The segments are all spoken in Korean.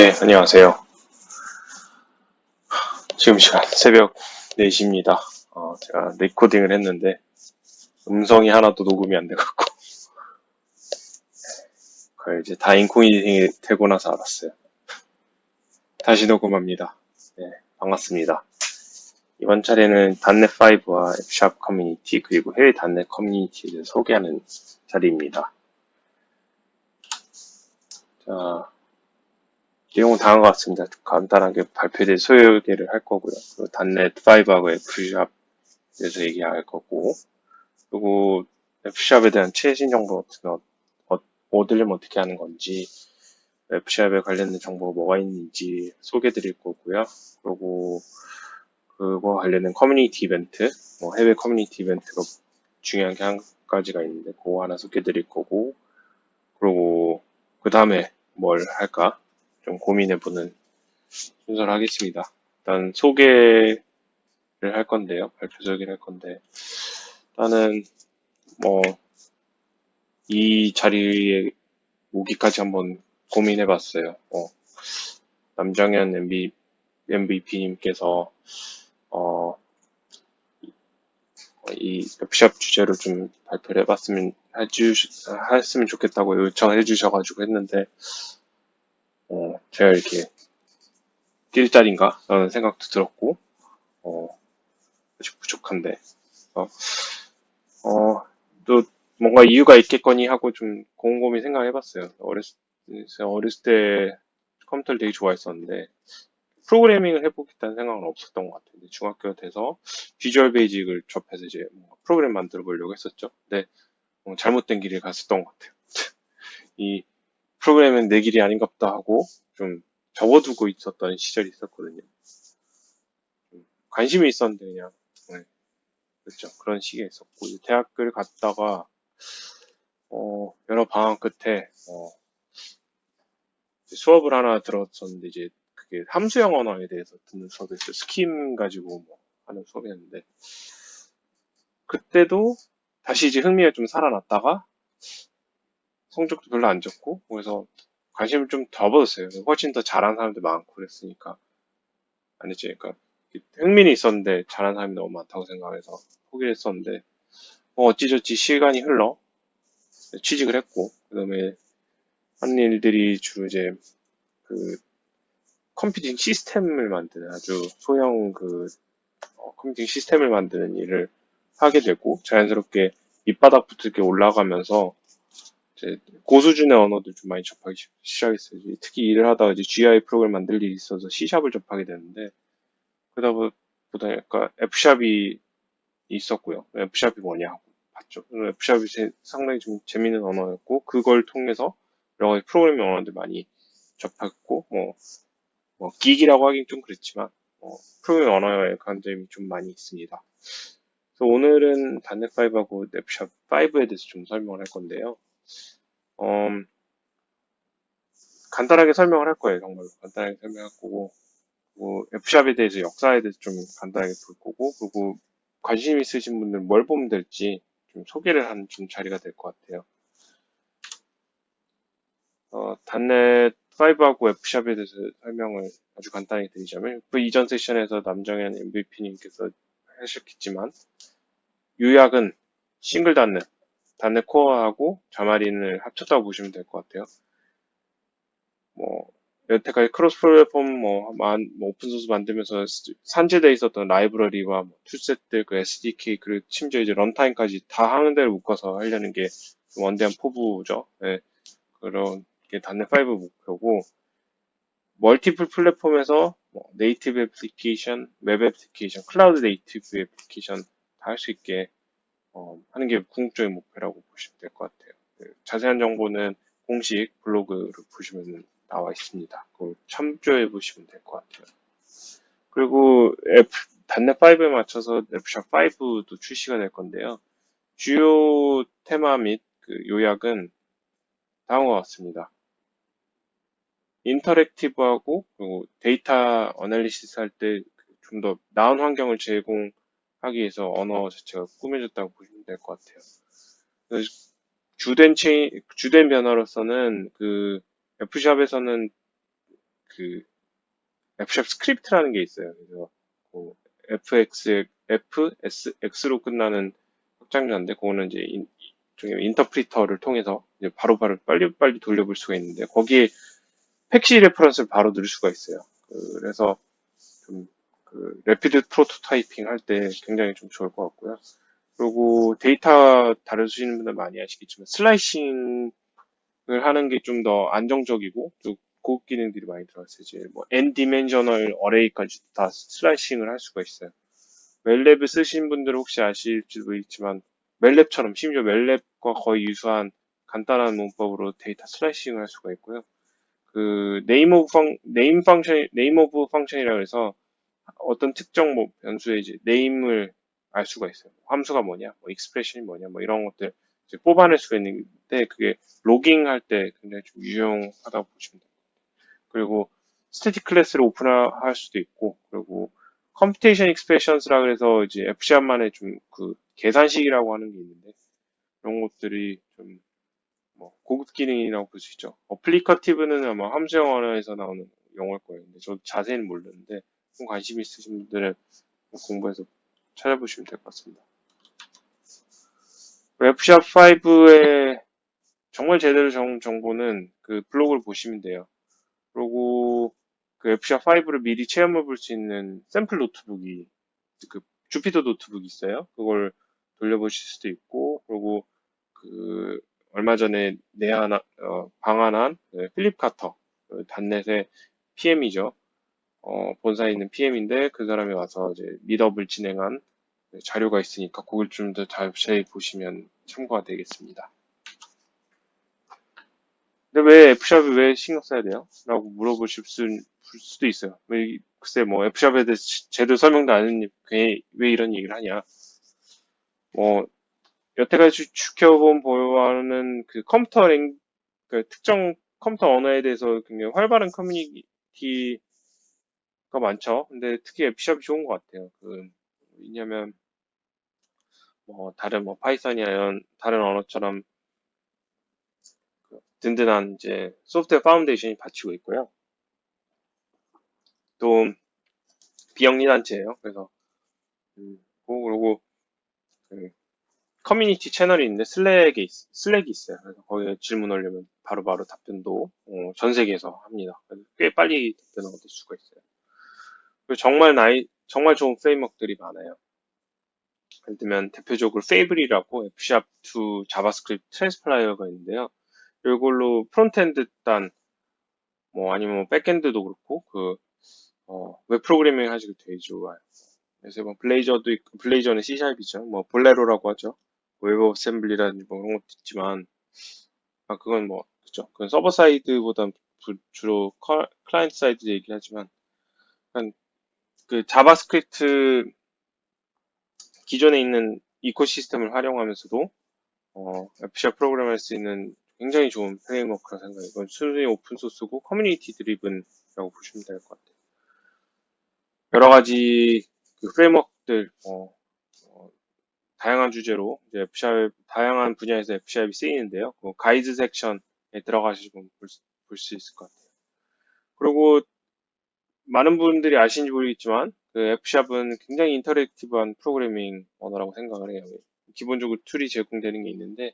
네, 안녕하세요. 지금 시간 새벽 4시입니다. 어, 제가 레코딩을 했는데 음성이 하나도 녹음이 안 돼갖고 그걸 이제 다 인코딩이 되고 나서 알았어요. 다시 녹음합니다. 네, 반갑습니다. 이번 차례는 단넷 5와 앱샵 커뮤니티 그리고 해외 단넷 커뮤니티에 대해 소개하는 자리입니다. 자, 내용은 다음과 같습니다. 간단하게 발표된 소개를 할 거고요. 단넷 5하고 F샵에 대해서 얘기할 거고, 그리고 F샵에 대한 최신 정보 같은 거, 어, 얻으려면 어떻게 하는 건지, F샵에 관련된 정보가 뭐가 있는지 소개 드릴 거고요. 그리고 그거 관련된 커뮤니티 이벤트, 뭐 해외 커뮤니티 이벤트가 중요한 게 한 가지가 있는데, 그거 하나 소개 드릴 거고, 그리고 그 다음에 뭘 할까? 좀 고민해보는 순서를 하겠습니다. 일단 소개를 할 건데요. 발표 소개를 할 건데, 일단은 뭐, 이 자리에 오기까지 한번 고민해봤어요. 어, 남정현 MB, MVP님께서, 어, 이 웹샵 주제로 좀 발표를 해봤으면, 해주, 했으면 좋겠다고 요청해 주셔가지고 했는데, 어, 제가 이렇게 뛸 자리인가? 라는 생각도 들었고, 어, 아직 부족한데, 어, 어, 또 뭔가 이유가 있겠거니 하고 좀 곰곰이 생각해 봤어요. 어렸을, 제가 어렸을 때 컴퓨터를 되게 좋아했었는데, 프로그래밍을 해보겠다는 생각은 없었던 것 같아요. 중학교 돼서 비주얼 베이직을 접해서 이제 프로그램 만들어 보려고 했었죠. 근데 어, 잘못된 길을 갔었던 것 같아요. 이 프로그램은 내 길이 아닌갑다 하고 좀 접어두고 있었던 시절이 있었거든요. 좀 관심이 있었는데 그냥 네. 그렇죠. 그런 시기에 있었고 대학교를 갔다가 어, 여러 방학 끝에 어, 수업을 하나 들었었는데 이제 그게 함수형 언어에 대해서 듣는 수업이었어요. 스킴 가지고 뭐 하는 수업이었는데 그때도 다시 이제 흥미가 좀 살아났다가 성적도 별로 안 좋고 그래서 관심을 좀 더 받았어요. 훨씬 더 잘하는 사람들 많고 그랬으니까 아니지, 그러니까 흥미는 있었는데 잘하는 사람이 너무 많다고 생각해서 포기를 했었는데 뭐 어찌저찌 시간이 흘러 취직을 했고 그다음에 한 일들이 주로 이제 그 컴퓨팅 시스템을 만드는 아주 소형 그 어, 컴퓨팅 시스템을 만드는 일을 하게 되고 자연스럽게 밑바닥부터 이렇게 올라가면서 이제 고수준의 언어들 좀 많이 접하기 시- 시작했어요. 특히 일을 하다가 이제 GI 프로그램 만들 일이 있어서 C샵을 접하게 되는데 그러다 보- 보다 약간 F샵이 있었고요. F샵이 뭐냐 하고 봤죠. F샵이 제- 상당히 좀 재밌는 언어였고 그걸 통해서 여러 가지 프로그래밍 언어들 많이 접했고 뭐, 뭐 기기라고 하긴 좀 그렇지만 뭐 프로그래밍 언어에 관점이 좀 많이 있습니다. 그래서 오늘은 단넷 5하고 F샵 5에 대해서 좀 설명을 할 건데요. 음, 간단하게 설명을 할 거예요, 정말로. 간단하게 설명할 거고, 그리고 F샵에 대해서 역사에 대해서 좀 간단하게 볼 거고, 그리고 관심 있으신 분들 뭘 보면 될지 좀 소개를 하는 좀 자리가 될 것 같아요. 어, 단넷 5하고 F샵에 대해서 설명을 아주 간단히 드리자면, 그 이전 세션에서 남정현 MVP님께서 하셨겠지만, 요약은 싱글 단넷, 단넷 코어하고 자마린을 합쳤다고 보시면 될 것 같아요. 뭐 여태까지 크로스 플랫폼 뭐, 만, 뭐 오픈 소스 만들면서 산재되어 있었던 라이브러리와 뭐 툴셋들 그 SDK 그리고 심지어 이제 런타임까지 다 하는 데를 묶어서 하려는 게 원대한 포부죠. 네. 그런 게 단넷 5 목표고 멀티플 플랫폼에서 뭐 네이티브 애플리케이션, 웹 애플리케이션, 클라우드 네이티브 애플리케이션 다 할 수 있게 어, 하는 게 궁극적인 목표라고 보시면 될 것 같아요. 네, 자세한 정보는 공식 블로그를 보시면 나와 있습니다. 그걸 참조해 보시면 될 것 같아요. 그리고 F, 단넷 5에 맞춰서 F샵 5도 출시가 될 건데요. 주요 테마 및 그 요약은 다음과 같습니다. 인터랙티브하고 그리고 데이터 어널리시스 할 때 좀 더 나은 환경을 제공 하기 위해서 언어 자체가 꾸며졌다고 보시면 될 것 같아요. 주된 체인, 주된 변화로서는 그 F샵에서는 그 F샵 스크립트라는 게 있어요. 그래서 그 FX, FSX로 끝나는 확장자인데 그거는 이제 인, 일종의 인터프리터를 통해서 이제 바로바로 빨리 빨리 돌려볼 수가 있는데 거기에 팩시 레퍼런스를 바로 넣을 수가 있어요. 그래서 좀 그 레피드 프로토타이핑 할 때 굉장히 좀 좋을 것 같고요. 그리고 데이터 다루시는 분들 많이 아시겠지만 슬라이싱을 하는 게 좀 더 안정적이고 또 고급 기능들이 많이 들어갔어요. 이제 뭐 n 디멘셔널 어레이까지 다 슬라이싱을 할 수가 있어요. 멜랩을 쓰신 분들 혹시 아실지도 모르겠지만 멜랩처럼 심지어 멜랩과 거의 유사한 간단한 문법으로 데이터 슬라이싱을 할 수가 있고요. 그 네임 오브 펑 네임 펑션 네임 오브 펑션이라고 해서 어떤 특정 뭐 변수의 이제 네임을 알 수가 있어요. 함수가 뭐냐, 뭐 익스프레션이 뭐냐, 뭐 이런 것들 이제 뽑아낼 수가 있는데 그게 로깅할 때 굉장히 좀 유용하다고 보시면 돼요. 그리고 스태틱 클래스를 오픈할 수도 있고 그리고 컴퓨테이션 익스프레션스라 그래서 이제 F샵만의 좀 그 계산식이라고 하는 게 있는데 그런 것들이 좀 뭐 고급 기능이라고 볼 수 있죠. 어플리커티브는 아마 함수형 언어에서 나오는 용어일 거예요. 근데 저 자세히는 모르는데 좀 관심 있으신 분들은 공부해서 찾아보시면 될 것 같습니다. 웹샵 5의 정말 제대로 정, 정보는 그 블로그를 보시면 돼요. 그리고 그 F샵 5를 미리 체험해 볼 수 있는 샘플 노트북이 그 주피터 노트북이 있어요. 그걸 돌려보실 수도 있고 그리고 그 얼마 전에 내한 어, 방한한 네, 필립 카터 그 단넷의 PM이죠. 어, 본사에 있는 PM인데 그 사람이 와서 이제 미더블 진행한 자료가 있으니까 그걸 좀 더 자세히 보시면 참고가 되겠습니다. 근데 왜 F샵이 왜 신경 써야 돼요? 라고 물어보실 수, 수도 있어요. 왜, 글쎄, 뭐, F샵에 대해서 제대로 설명도 안 했는데, 왜, 왜 이런 얘기를 하냐. 뭐, 여태까지 지켜본 보여하는 그 컴퓨터 랭, 그 특정 컴퓨터 언어에 대해서 굉장히 활발한 커뮤니티 가 많죠. 근데 특히 F샵이 좋은 것 같아요. 그, 왜냐면, 뭐, 다른 뭐, 파이썬이나 이런 다른 언어처럼 든든한 이제 소프트웨어 파운데이션이 받치고 있고요. 또 비영리 단체예요. 그래서 음, 그리고 그 커뮤니티 채널이 있는데 슬랙이 있, 슬랙이 있어요. 그래서 거기에 질문 올리면 바로바로 답변도 어, 전 세계에서 합니다. 꽤 빨리 답변을 얻을 수가 있어요. 정말 나이 정말 좋은 프레임워크들이 많아요. 예를 들면 대표적으로 페이블이라고 F샵2 자바스크립트 트랜스플라이어가 있는데요. 이걸로 프론트엔드 단, 뭐 아니면 뭐 백엔드도 그렇고 그 어, 웹 프로그래밍 하시기 되게 좋아요. 그래서 뭐 블레이저도 있고 블레이저는 C샵이죠. 뭐 볼레로라고 하죠. 웹 어셈블리라든지 뭐 그런 것도 있지만 아 그건 뭐 그죠. 그건 서버 사이드보다 주로 클라이언트 사이드 얘기를 하지만 그 자바스크립트 기존에 있는 이코시스템을 활용하면서도 어, F샵 프로그램 할 수 있는 굉장히 좋은 프레임워크라 생각해요. 이건 순전히 오픈소스고 커뮤니티 드리븐이라고 보시면 될 것 같아요. 여러 가지 그 프레임워크들, 어, 어, 다양한 주제로 이제 F샵, 다양한 분야에서 F샵이 쓰이는데요. 그 가이드 섹션에 들어가시면 볼 수 있을 것 같아요. 그리고 많은 분들이 아시는지 모르겠지만 그 F샵은 굉장히 인터랙티브한 프로그래밍 언어라고 생각을 해요. 기본적으로 툴이 제공되는 게 있는데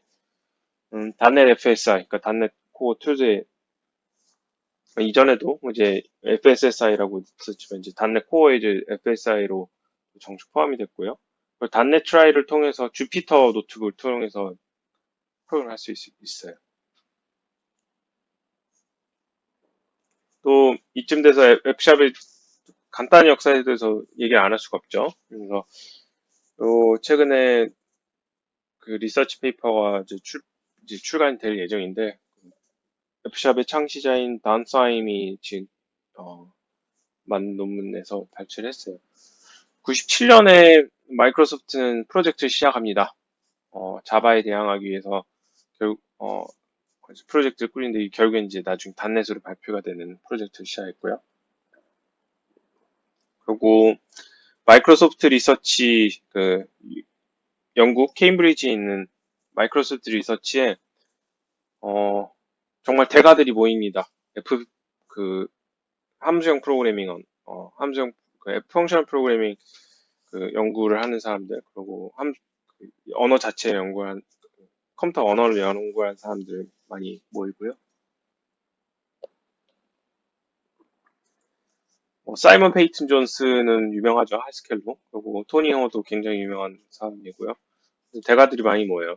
음, 단넷 FSI, 그러니까 단넷 코어 툴즈에 이전에도 이제 FSSI라고 있었지만 이제 단넷 코어에 이제 FSI로 정식 포함이 됐고요. 단넷 트라이를 통해서 주피터 노트북을 통해서 프로그램 할수 있 어요. 또 이쯤 돼서 웹샵의 간단한 역사에 대해서 얘기를 안 할 수가 없죠. 그래서 최근에 그 리서치 페이퍼가 이제 출, 이제 출간이 될 예정인데 F샵의 창시자인 단 사임이 지금 어, 만 논문에서 발췌했어요. 97년에 마이크로소프트는 프로젝트를 시작합니다. 어, 자바에 대항하기 위해서 결국 어, 프로젝트를 꾸리는데 결국엔 이제 나중에 단넷으로 발표가 되는 프로젝트를 시작했고요. 그리고 마이크로소프트 리서치 그 영국 케임브리지에 있는 마이크로소프트 리서치에 어, 정말 대가들이 모입니다. F 그 함수형 프로그래밍, 언- 어, 함수형, 그 펑셔널 프로그래밍 그 연구를 하는 사람들, 그리고 함, 그 언어 자체 연구한, 컴퓨터 언어를 연구한 사람들 많이 모이고요. 뭐, 사이먼 페이튼 존스는 유명하죠, 하스켈로. 그리고 토니 허도 굉장히 유명한 사람이고요. 대가들이 많이 모여요.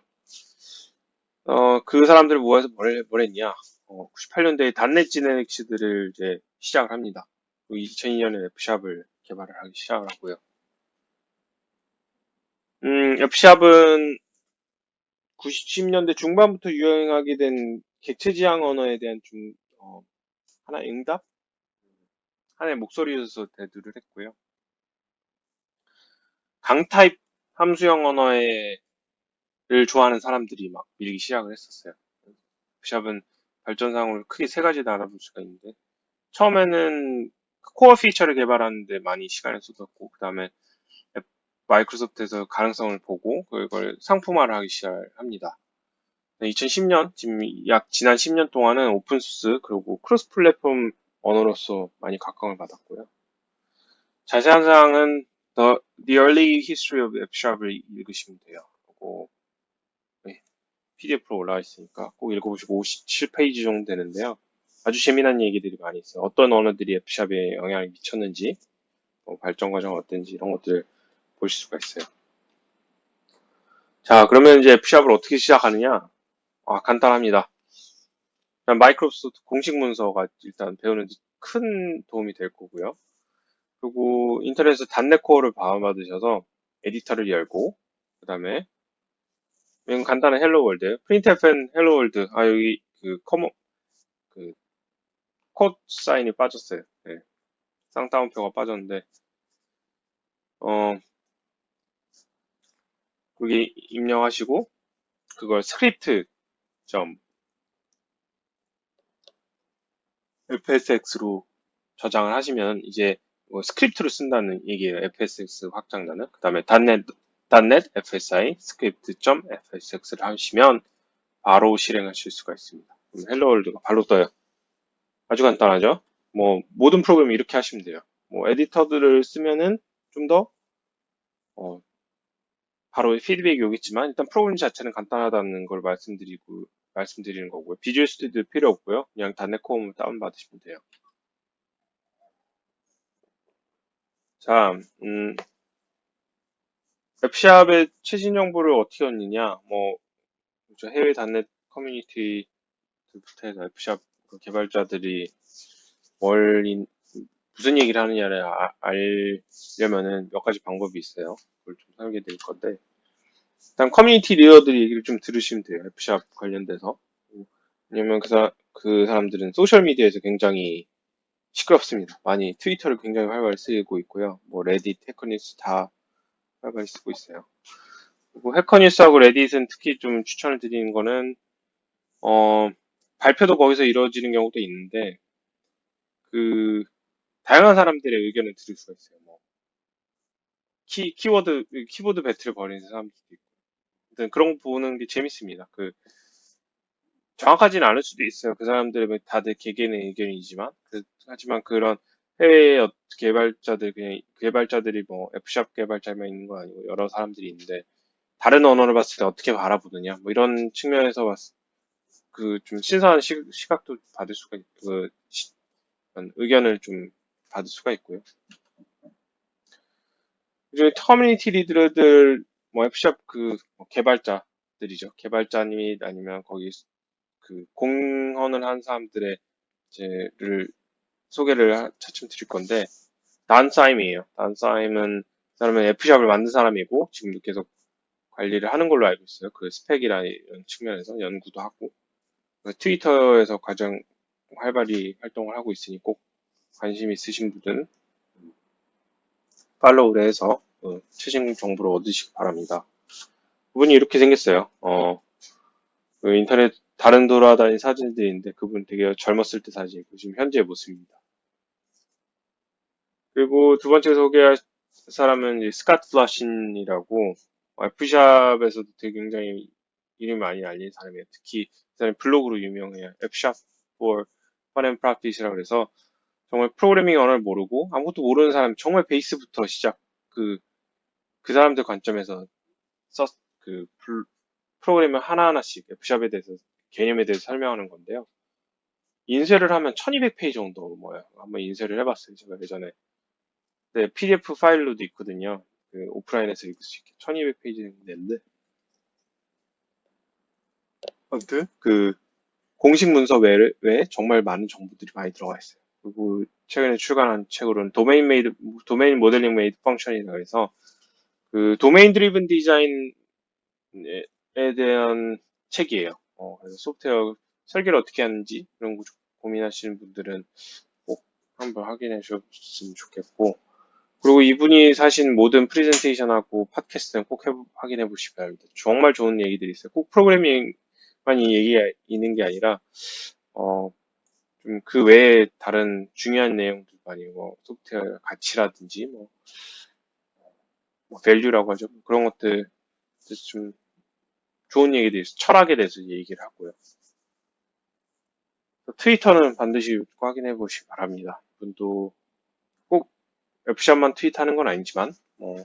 어, 그 사람들을 모아서 뭘, 뭘 했냐. 어, 98년대에 단넷 지네닉스들을 이제 시작을 합니다. 2002년에 F샵을 개발을 하기 시작을 하고요. 음, F샵은 90년대 중반부터 유행하게 된 객체 지향 언어에 대한 좀, 어, 하나의 응답? 하나의 목소리로서 대두를 했고요. 강타입 함수형 언어를 좋아하는 사람들이 막 밀기 시작을 했었어요. F샵은 발전상으로 크게 세 가지 나눠볼 수가 있는데, 처음에는 코어 피처를 개발하는데 많이 시간을 쏟았고, 그 다음에 마이크로소프트에서 가능성을 보고 그걸 상품화를 하기 시작합니다. 2010년, 지금 약 지난 10년 동안은 오픈소스 그리고 크로스 플랫폼 언어로서 많이 각광을 받았고요. 자세한 사항은 The, The Early History of F샵을 읽으시면 돼요. 그리고 네, PDF로 올라와 있으니까 꼭 읽어보시고 57페이지 정도 되는데요. 아주 재미난 얘기들이 많이 있어요. 어떤 언어들이 F샵에 영향을 미쳤는지, 뭐 발전 과정 어땠는지 이런 것들 보실 수가 있어요. 자, 그러면 이제 F샵을 어떻게 시작하느냐? 아, 간단합니다. 마이크로소프트 공식 문서가 일단 배우는 데 큰 도움이 될 거고요. 그리고 인터넷에서 단넷 코어를 다운받으셔서 에디터를 열고, 그 다음에 이건 간단한 헬로 월드, 프린트FN 헬로 월드, 아, 여기 그 커먼, 그, 코드 사인이 빠졌어요. 네. 쌍따옴표가 빠졌는데, 어, 거기 입력하시고, 그걸 스크립트 점 fsx로 저장을 하시면 이제 뭐 스크립트로 쓴다는 얘기예요. fsx 확장자는. 그 다음에 .NET, .NET fsi script.fsx를 하시면 바로 실행하실 수가 있습니다. 헬로월드가 발로 떠요. 아주 간단하죠? 뭐 모든 프로그램 이렇게 하시면 돼요. 뭐 에디터들을 쓰면은 좀더 어, 바로 피드백이 오겠지만 일단 프로그램 자체는 간단하다는 걸 말씀드리고 말씀드리는 거고요. 비주얼 스튜디오 필요 없고요. 그냥 단넷콤 다운 받으시면 돼요. 자, 음, 웹샵의 최신 정보를 어떻게 얻느냐, 뭐, 해외 단넷 커뮤니티부터 해서 웹샵 그 개발자들이 뭘, 무슨 얘기를 하느냐를 아, 알려면은 몇 가지 방법이 있어요. 그걸 좀 설명해 드릴 건데, 일단 커뮤니티 리더들 얘기를 좀 들으시면 돼요. F샵 관련돼서. 왜냐면 그, 사, 그 사람들은 소셜 미디어에서 굉장히 시끄럽습니다. 많이 트위터를 굉장히 활발히 쓰고 있고요. 뭐 레딧, 해커니스 다 활발히 쓰고 있어요. 그리고 해커니스하고 레딧은 특히 좀 추천을 드리는 거는 어, 발표도 거기서 이루어지는 경우도 있는데 그 다양한 사람들의 의견을 들을 수가 있어요. 뭐 키, 키워드, 키보드 배틀을 벌이는 사람들도 있고. 일단 그런 거 보는 게 재밌습니다. 그 정확하지는 않을 수도 있어요. 그 사람들의 다들 개개인의 의견이지만, 그, 하지만 그런 해외 개발자들, 그냥 개발자들이 뭐 F샵 개발자만 있는 거 아니고 여러 사람들이 있는데, 다른 언어를 봤을 때 어떻게 바라보느냐, 뭐 이런 측면에서 봤을 그 좀 신선한 시, 각도 받을 수가 있, 그 시, 의견을 좀 받을 수가 있고요. 그중에 커뮤니티 리더들, 뭐 F샵 그뭐 개발자들이죠. 개발자님이 아니면 거기 그 공헌을 한 사람들의 이제를 소개를 차츰 드릴 건데 단사임이에요. 단사임은 사람은 F샵을 만든 사람이고 지금도 계속 관리를 하는 걸로 알고 있어요. 그 스펙이라는 측면에서 연구도 하고 트위터에서 가장 활발히 활동을 하고 있으니 꼭 관심 있으신 분들은 팔로우를 해서 어, 최신 정보를 얻으시기 바랍니다. 그분이 이렇게 생겼어요. 어, 그 인터넷 다른 돌아다닌 사진들이 있는데 그분 되게 젊었을 때 사진이고 지금 현재 모습입니다. 그리고 두 번째 소개할 사람은 스카트 플라신이라고 F샵에서도 되게 굉장히 이름이 많이 알린 사람이에요. 특히 그 사람이 블로그로 유명해요. F샵 for Fun and Profit이라고 해서 정말 프로그래밍 언어를 모르고 아무것도 모르는 사람 정말 베이스부터 시작 그그 사람들 관점에서 썼, 그, 풀- 프로그램을 하나하나씩 F샵에 대해서, 개념에 대해서 설명하는 건데요. 인쇄를 하면 1200페이지 정도 뭐예요. 한번 인쇄를 해봤어요. 제가 예전에. 네, PDF 파일로도 있거든요. 그 오프라인에서 읽을 수 있게. 1200페이지 되는데. 아무튼, 그, 공식 문서 외에 정말 많은 정보들이 많이 들어가 있어요. 그리고 최근에 출간한 책으로는 도메인 메이드, 도메인 모델링 메이드 펑션이라고 해서 그 도메인 드리븐 디자인에 대한 책이에요. 어, 그래서 소프트웨어 설계를 어떻게 하는지 그런 거 고민하시는 분들은 꼭 한번 확인해 주셨으면 좋겠고 그리고 이분이 사신 모든 프레젠테이션하고 팟캐스트는 꼭 해- 확인해 보시기 바랍니다. 정말 좋은 얘기들이 있어요. 꼭 프로그래밍만이 얘기가 있는 게 아니라 어, 좀 그 외에 다른 중요한 내용들 많이 뭐 소프트웨어 가치라든지 뭐, 뭐 value라고 하죠. 그런 것들 좀 좋은 얘기들이 있어요. 철학에 대해서 얘기를 하고요. 트위터는 반드시 확인해 보시기 바랍니다. 이분도 꼭 F샵만 트윗하는 건 아니지만 뭐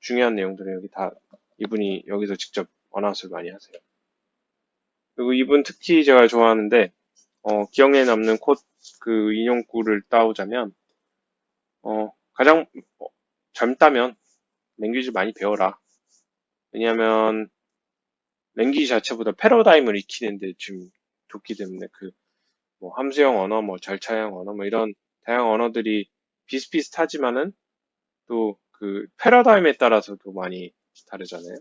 중요한 내용들은 여기 다 이분이 여기서 직접 어나운스를 많이 하세요. 그리고 이분 특히 제가 좋아하는데 어, 기억에 남는 콧 그 인용구를 따오자면 어, 가장 어, 젊다면 랭귀지 많이 배워라. 왜냐하면 랭귀지 자체보다 패러다임을 익히는데 좀 좋기 때문에 그 뭐 함수형 언어, 뭐 절차형 언어, 뭐 이런 다양한 언어들이 비슷비슷하지만은 또 그 패러다임에 따라서도 많이 다르잖아요.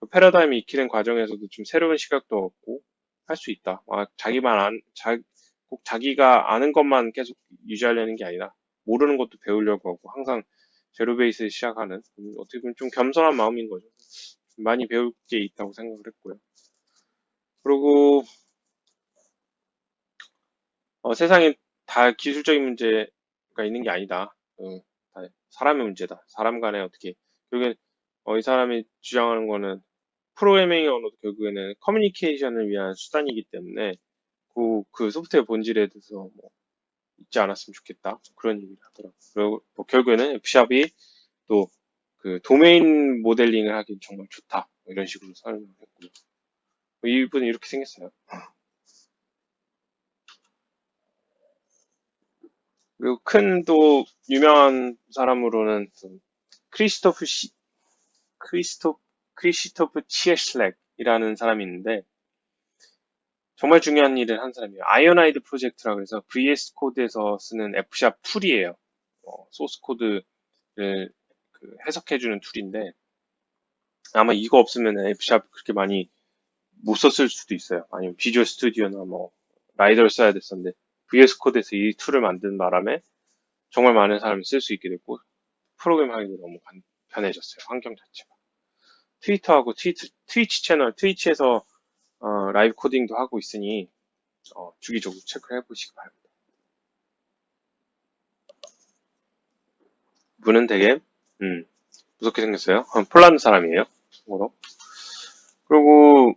그 패러다임이 익히는 과정에서도 좀 새로운 시각도 얻고 할 수 있다. 아, 자기만 안, 자, 꼭 자기가 아는 것만 계속 유지하려는 게 아니라 모르는 것도 배우려고 하고 항상 제로 베이스 시작하는 음, 어떻게 보면 좀 겸손한 마음인 거죠. 많이 배울 게 있다고 생각을 했고요. 그리고 어, 세상에 다 기술적인 문제가 있는 게 아니다. 어, 다 사람의 문제다. 사람 간에 어떻게 결국엔 어, 이 사람이 주장하는 거는 프로그래밍 언어도 결국에는 커뮤니케이션을 위한 수단이기 때문에 그, 그 소프트웨어 본질에 대해서 뭐 잊지 않았으면 좋겠다. 그런 얘기를 하더라고요. 그리고 뭐 결국에는 F샵이 또 그 도메인 모델링을 하기 정말 좋다. 뭐 이런 식으로 설명을 했고요. 뭐 이분은 이렇게 생겼어요. 그리고 큰 또 유명한 사람으로는 좀 크리스토프 시, 크리스토, 크리스토프 치에슬렉이라는 사람이 있는데 정말 중요한 일을 한 사람이에요. 아이오나이드 프로젝트라고 해서 VS 코드에서 쓰는 F샵 툴이에요. 어, 소스 코드를 그 해석해주는 툴인데 아마 이거 없으면 F샵 그렇게 많이 못 썼을 수도 있어요. 아니면 비주얼 스튜디오나 뭐 라이더를 써야 됐었는데 VS 코드에서 이 툴을 만든 바람에 정말 많은 사람이 쓸 수 있게 됐고 프로그램 하기도 너무 간- 편해졌어요. 환경 자체가. 트위터하고 트위치, 트위치 채널, 트위치에서 어, 라이브 코딩도 하고 있으니 어, 주기적으로 체크를 해보시기 바랍니다. 분은 되게 음, 무섭게 생겼어요. 어, 폴란드 사람이에요. 참고로. 그리고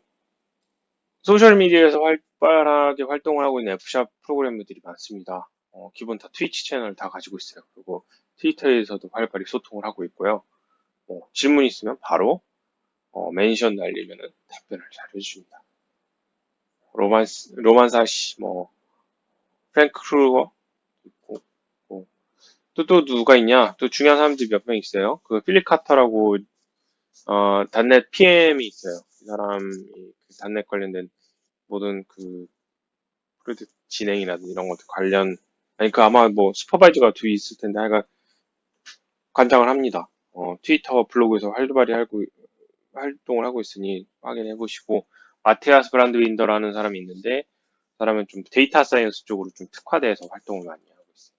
소셜미디어에서 활발하게 활동을 하고 있는 F샵 프로그래머들이 많습니다. 어, 기본 다 트위치 채널 다 가지고 있어요. 그리고 트위터에서도 활발히 소통을 하고 있고요. 뭐 질문 있으면 바로 어, 멘션 날리면 답변을 잘 해줍니다. 로만스, 로만사시, 뭐, 프랭크 크루거 있고, 뭐, 또, 또 누가 있냐? 또 중요한 사람들이 몇 명 있어요. 그 필립 카터라고, 어, 단넷 PM이 있어요. 이 사람이 그 단넷 관련된 모든 그, 프로젝트 진행이라든지 이런 것들 관련, 아니, 그 아마 뭐, 슈퍼바이저가 뒤에 있을 텐데, 하여간, 관장을 합니다. 어, 트위터 블로그에서 활발히 하고, 활동을 하고 있으니 확인해 보시고, 마테아스 브란드 윈더라는 사람이 있는데, 그 사람은 좀 데이터 사이언스 쪽으로 좀 특화돼서 활동을 많이 하고 있어요.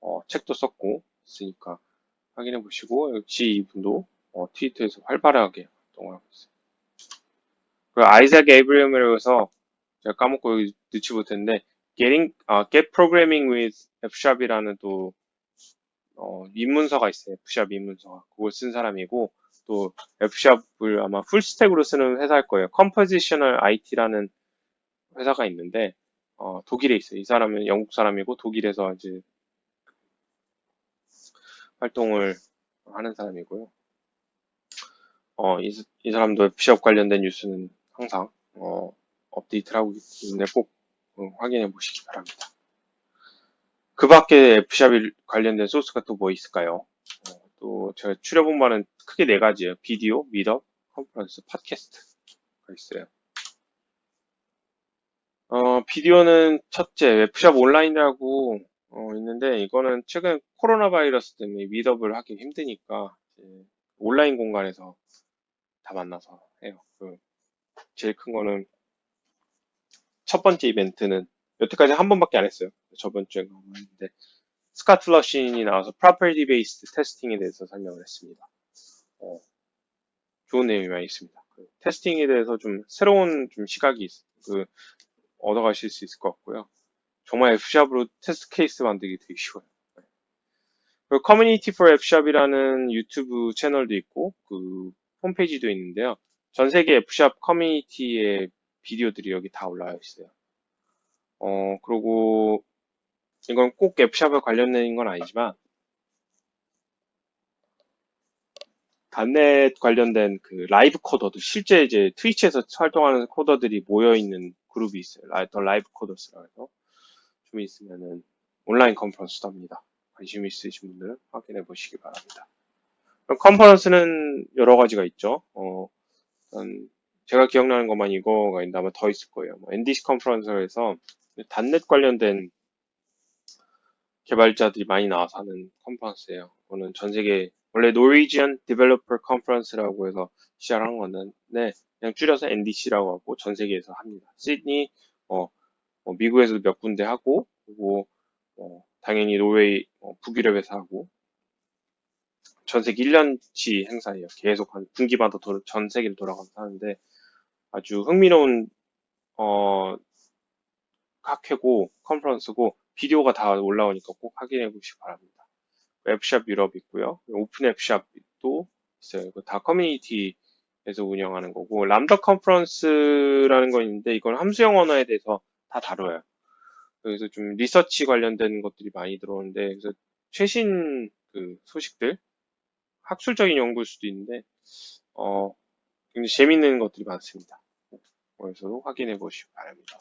어, 책도 썼고, 있으니까 확인해 보시고, 역시 이분도 어, 트위터에서 활발하게 활동을 하고 있어요. 그 아이작 에이브리엄이라고 해서 제가 까먹고 넣지 못했는데, Getting, 아, Get Programming with F샵이라는 또, 어, 입문서가 있어요. F샵 입문서가. 그걸 쓴 사람이고, 또 F샵을 아마 풀스택으로 쓰는 회사일 거예요. Compositional IT라는 회사가 있는데 어, 독일에 있어요. 이 사람은 영국 사람이고 독일에서 이제 활동을 하는 사람이고요. 어, 이, 이 사람도 F샵 관련된 뉴스는 항상 어, 업데이트를 하고 때문에 꼭 어, 확인해 보시기 바랍니다. 그 밖에 F샵이 관련된 소스가 또 뭐 있을까요? 어, 또 제가 추려본 바는 크게 네 가지예요. 비디오, 미더, 컨퍼런스, 팟캐스트가 있어요. 어, 비디오는 첫째, 웹샵 온라인이라고 어, 있는데 이거는 최근 코로나 바이러스 때문에 미더블 하기 힘드니까 온라인 공간에서 다 만나서 해요. 그 제일 큰 거는 첫 번째 이벤트는 여태까지 한 번밖에 안 했어요. 저번 주에 했는데 스카트 러신이 나와서 property based 테스팅에 대해서 설명을 했습니다. 어, 좋은 내용이 많이 있습니다. 그 테스팅에 대해서 좀 새로운 좀 시각이 있, 그 얻어가실 수 있을 것 같고요. 정말 F샵으로 테스트 케이스 만들기 되게 쉬워요. 네. 그리고 커뮤니티 for F샵이라는 유튜브 채널도 있고 그 홈페이지도 있는데요. 전 세계 F샵 커뮤니티의 비디오들이 여기 다 올라와 있어요. 어, 그리고 이건 꼭 F샵에 관련된 건 아니지만 단넷 관련된 그 라이브 코더도 실제 이제 트위치에서 활동하는 코더들이 모여 있는 그룹이 있어요. 더 라이브 코더스라고 해서 좀 있으면은 온라인 컨퍼런스도 합니다. 관심 있으신 분들은 확인해 보시기 바랍니다. 컨퍼런스는 여러 가지가 있죠. 어, 제가 기억나는 것만 이거가 있는데 아마 더 있을 거예요. 뭐 NDC 컨퍼런스에서 단넷 관련된 개발자들이 많이 나와서 하는 컨퍼런스예요. 이거는 전 세계 원래 Norwegian Developer Conference라고 해서 시작한 건데 그냥 줄여서 NDC라고 하고 전 세계에서 합니다. 시드니, 어, 어, 미국에서도 몇 군데 하고 그리고 어, 당연히 노르웨이 어, 북유럽에서 하고 전 세계 1년치 행사예요. 계속 한 분기마다 도, 전 세계를 돌아가면서 하는데 아주 흥미로운 어, 학회고 컨퍼런스고 비디오가 다 올라오니까 꼭 확인해 보시기 바랍니다. 웹샵 유럽 있고요. 오픈 웹샵도 있어요. 다 커뮤니티에서 운영하는 거고 람다 컨퍼런스라는 거 있는데 이건 함수형 언어에 대해서 다 다뤄요. 그래서 좀 리서치 관련된 것들이 많이 들어오는데 그래서 최신 그 소식들 학술적인 연구일 수도 있는데 어 굉장히 재밌는 것들이 많습니다. 그래서 확인해 보시기 바랍니다.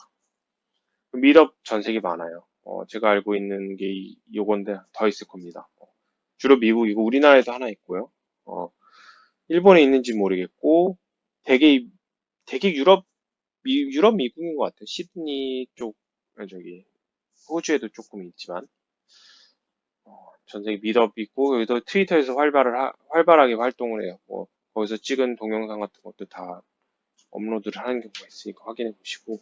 미럽 전 세계 많아요. 어, 제가 알고 있는 게 이, 요건데 더 있을 겁니다. 어, 주로 미국이고 우리나라에도 하나 있고요. 어, 일본에 있는지 모르겠고 되게 되게 유럽 미, 유럽 미국인 것 같아요. 시드니 쪽 저기 호주에도 조금 있지만 어, 전 세계 미덥 있고 여기도 트위터에서 활발을 하, 활발하게 활동을 해요. 뭐 거기서 찍은 동영상 같은 것도 다 업로드를 하는 경우가 있으니까 확인해 보시고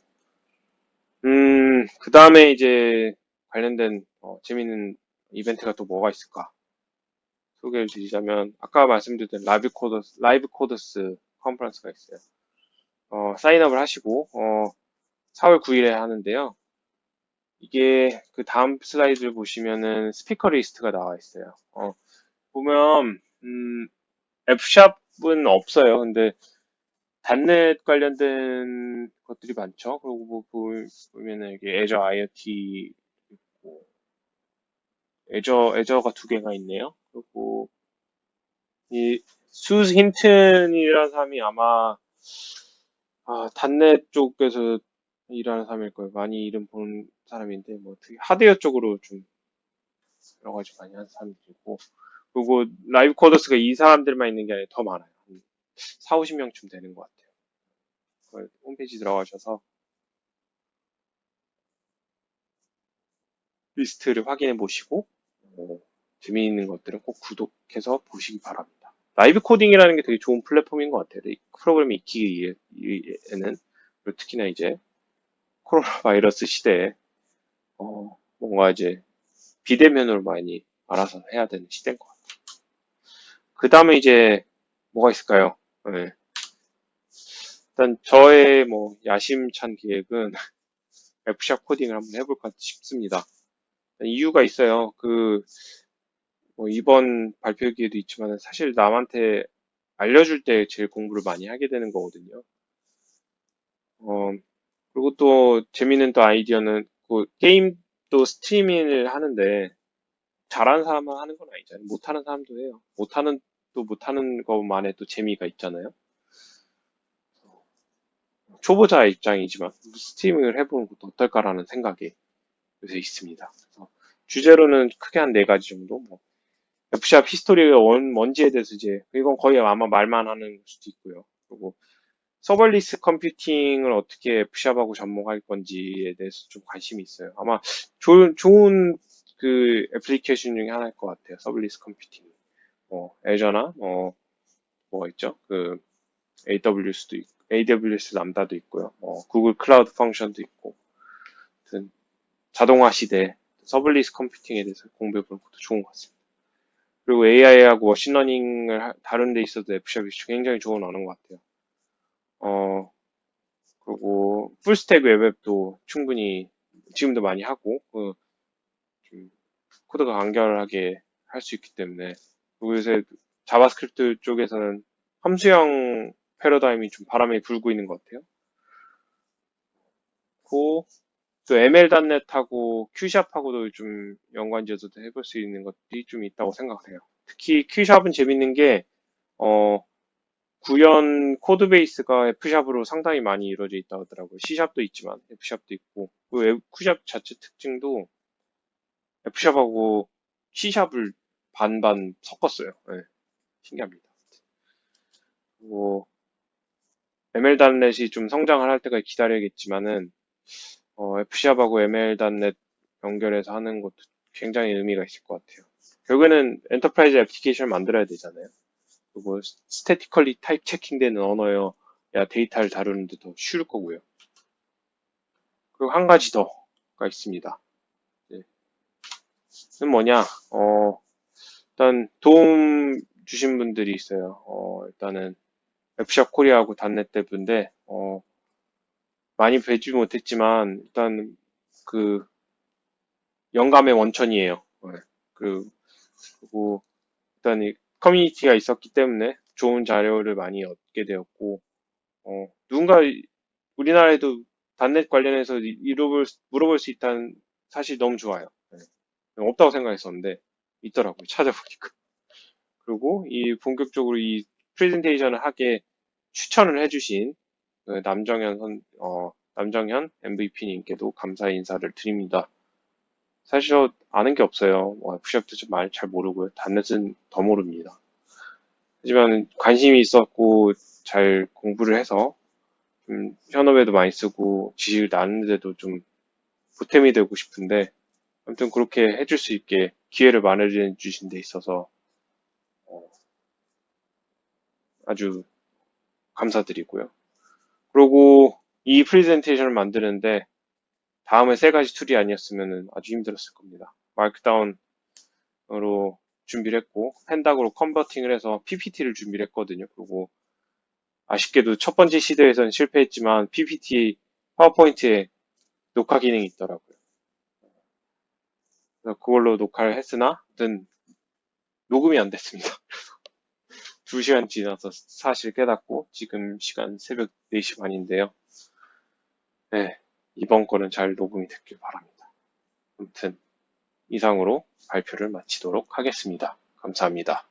음, 그 다음에 이제 관련된 어, 재밌는 이벤트가 또 뭐가 있을까 소개를 드리자면 아까 말씀드렸던 라이브 코더스 라이브 코더스 컨퍼런스가 있어요. 어, 사인업을 하시고 어, 4월 9일에 하는데요. 이게 그 다음 슬라이드를 보시면은 스피커 리스트가 나와 있어요. 어, 보면 음, F샵은 없어요. 근데 단넷 관련된 것들이 많죠. 그리고 뭐 보면은 이게 애저 IoT 있고 애저 애저가 두 개가 있네요. 그리고 이 수즈 힌튼이라는 사람이 아마 아, 단넷 쪽에서 일하는 사람일 거예요. 많이 이름 보는 사람인데, 뭐, 되게 하드웨어 쪽으로 좀 여러 가지 많이 하는 사람들이고, 그리고 라이브 코더스가 이 사람들만 있는 게 아니라 더 많아요. 4, 50명쯤 되는 것 같아요. 홈페이지 들어가셔서 리스트를 확인해 보시고, 어, 재미있는 것들은 꼭 구독해서 보시기 바랍니다. 라이브 코딩이라는 게 되게 좋은 플랫폼인 것 같아요. 프로그램이 익히기 위해는. 특히나 이제 코로나 바이러스 시대에 어, 뭔가 이제 비대면으로 많이 알아서 해야 되는 시대인 것 같아요. 그 다음에 이제 뭐가 있을까요? 네. 일단 저의 뭐 야심찬 계획은 F샵 코딩을 한번 해볼까 싶습니다. 이유가 있어요. 그 뭐 이번 발표 기회도 있지만 사실 남한테 알려줄 때 제일 공부를 많이 하게 되는 거거든요. 어, 그리고 또 재밌는 또 아이디어는 그 게임도 스트리밍을 하는데 잘하는 사람만 하는 건 아니잖아요. 못하는 사람도 해요. 못하는 또 못하는 것만의 또 재미가 있잖아요. 초보자 입장이지만 스트리밍을 해보는 것도 어떨까라는 생각이 요새 있습니다. 그래서 주제로는 크게 한 네 가지 정도. 뭐 F샵 히스토리의 원, 뭔지에 대해서 이제 이건 거의 아마 말만 하는 수도 있고요. 그리고 서벌리스 컴퓨팅을 어떻게 F샵하고 접목할 건지에 대해서 좀 관심이 있어요. 아마 좋은 좋은 그 애플리케이션 중에 하나일 것 같아요. 서벌리스 컴퓨팅. 뭐 애저나 뭐 뭐가 있죠? 그 AWS도 있고 AWS 람다도 있고요. 뭐 구글 클라우드 펑션도 있고. 아무튼 자동화 시대 서블리스 컴퓨팅에 대해서 공부해보는 것도 좋은 것 같습니다. 그리고 AI하고 머신러닝을 하- 다룬 데 있어도 F샵이 굉장히 좋은 언어인 것 같아요. 어, 그리고 풀스택 웹앱도 충분히 지금도 많이 하고, 그, 좀 코드가 간결하게 할 수 있기 때문에, 요새 자바스크립트 쪽에서는 함수형 패러다임이 좀 바람에 불고 있는 것 같아요. 그, 또 ML.NET하고 Q샵하고도 좀 연관지어서 해볼 수 있는 것들이 좀 있다고 생각해요. 특히 Q샵은 재밌는 게, 어, 구현 코드 베이스가 F샵으로 상당히 많이 이루어져 있다고 하더라고요. C샵도 있지만 F샵도 있고, 그 Q샵 자체 특징도 F샵하고 C샵을 반반 섞었어요. 네, 신기합니다. 그리고 ML.NET이 좀 성장을 할 때까지 기다려야겠지만은, 어, F샵하고 ML.NET 연결해서 하는 것도 굉장히 의미가 있을 것 같아요. 결국에는 엔터프라이즈 애플리케이션을 만들어야 되잖아요. 그리고 스태티컬리 타입 체킹되는 언어여야 데이터를 다루는데 더 쉬울 거고요. 그리고 한 가지 더가 있습니다. 네. 그건 뭐냐? 어, 일단 도움 주신 분들이 있어요. 어, 일단은 F샵 코리아하고 단넷 대부인데 어, 많이 뵈지 못했지만 일단 그 영감의 원천이에요. 네. 그, 그리고 일단 이 커뮤니티가 있었기 때문에 좋은 자료를 많이 얻게 되었고 어, 누군가 이- 우리나라에도 단넷 관련해서 물어볼 수 있다는 사실 너무 좋아요. 네. 없다고 생각했었는데 있더라고요. 찾아보니까. 그리고 이 본격적으로 이 프레젠테이션을 하게 추천을 해주신 그 남정현 선, 어, 남정현 MVP님께도 감사 인사를 드립니다. 사실 저 아는 게 없어요. 뭐, F샵도 좀 많이 잘 모르고요. 단넷은 더 모릅니다. 하지만 관심이 있었고 잘 공부를 해서 좀 현업에도 많이 쓰고 지식을 나누는데도 좀 보탬이 되고 싶은데 아무튼 그렇게 해줄 수 있게 기회를 마련해 주신 데 있어서 어, 아주 감사드리고요. 그리고 이 프레젠테이션을 만드는데 다음에 세 가지 툴이 아니었으면 아주 힘들었을 겁니다. 마크다운으로 준비를 했고 펜닥으로 컨버팅을 해서 PPT를 준비를 했거든요. 그리고 아쉽게도 첫 번째 시도에서는 실패했지만 PPT 파워포인트에 녹화 기능이 있더라고요. 그걸로 녹화를 했으나 아무튼 녹음이 안 됐습니다. 두 시간 지나서 사실 깨닫고 지금 시간 새벽 4시 반인데요. 네, 이번 거는 잘 녹음이 됐길 바랍니다. 아무튼 이상으로 발표를 마치도록 하겠습니다. 감사합니다.